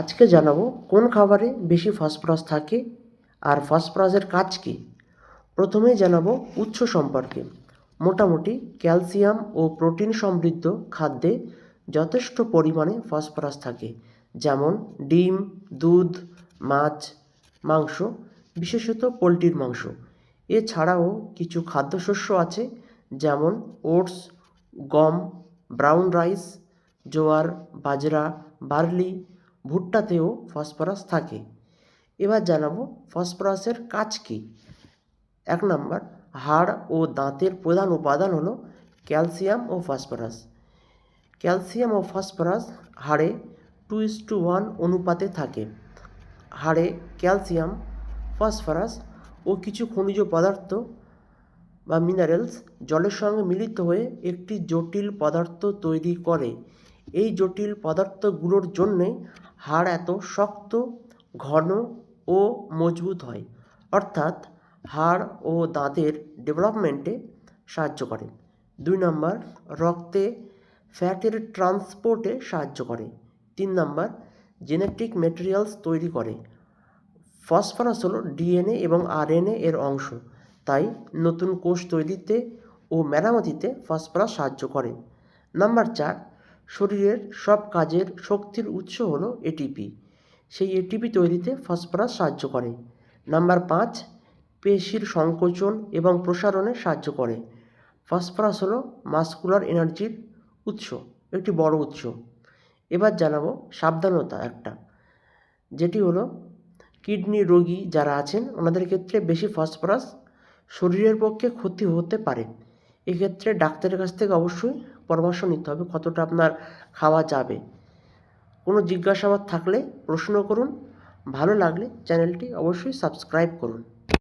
আজকে জানাব কোন খাবারে বেশি ফসফরাস থাকে আর ফসফরাসের কাজ কী। প্রথমেই জানাব উৎস সম্পর্কে। মোটামুটি ক্যালসিয়াম ও প্রোটিন সমৃদ্ধ খাদ্যে যথেষ্ট পরিমাণে ফসফরাস থাকে, যেমন ডিম, দুধ, মাছ, মাংস, বিশেষত পোলট্রির মাংস। এছাড়াও কিছু খাদ্যশস্য আছে, যেমন ওটস, গম, ব্রাউন রাইস, জোয়ার, বাজরা, বার্লি ভুট্টাতেও ফসফরাস থাকে। এবার জানাব ফসফরাসের কাজ কী? এক নম্বর, হাড় ও দাঁতের প্রধান উপাদান হলো ক্যালসিয়াম ও ফসফরাস। ক্যালসিয়াম ও ফসফরাস হাড়ে টু ইস টু ওয়ান অনুপাতে থাকে। হাড়ে ক্যালসিয়াম, ফসফরাস ও কিছু খনিজ পদার্থ বা মিনারেলস জলের সঙ্গে মিলিত হয়ে একটি জটিল পদার্থ তৈরি করে। এই জটিল পদার্থগুলোর জন্যে হাড় এত শক্ত, ঘন ও মজবুত হয়। অর্থাৎ হাড় ও দাঁতের ডেভেলপমেন্টে সাহায্য করে। দুই নম্বর, রক্তে ফ্যাটের ট্রান্সপোর্টে সাহায্য করে। তিন নম্বর, জেনেটিক মেটেরিয়ালস তৈরি করে। ফসফরাস হলো ডিএনএ এবং আরএনএ এর অংশ। তাই নতুন কোষ তৈরিতে ও মেরামতিতে ফসফরাস সাহায্য করে। নাম্বার চার শরীরের সব কাজের শক্তির উৎস হল এটিপি সেই এটিপি তৈরিতে ফসফরাস সাহায্য করে। নাম্বার পাঁচ, পেশির সংকোচন এবং প্রসারণে সাহায্য করে। ফসফরাস হলো মাস্কুলার এনার্জির উৎস, একটি বড় উৎস। এবার জানাব সাবধানতা একটা, যেটি হলো কিডনি রোগী যারা আছেন, ওনাদের ক্ষেত্রে বেশি ফসফরাস শরীরের পক্ষে ক্ষতি হতে পারে। এক্ষেত্রে ডাক্তারের কাছ থেকে অবশ্যই পরামর্শ নিতে হবে কতটা আপনার খাওয়া যাবে। কোনো জিজ্ঞাসাবাদ থাকলে প্রশ্ন করুন, ভালো লাগলে চ্যানেলটি অবশ্যই সাবস্ক্রাইব করুন।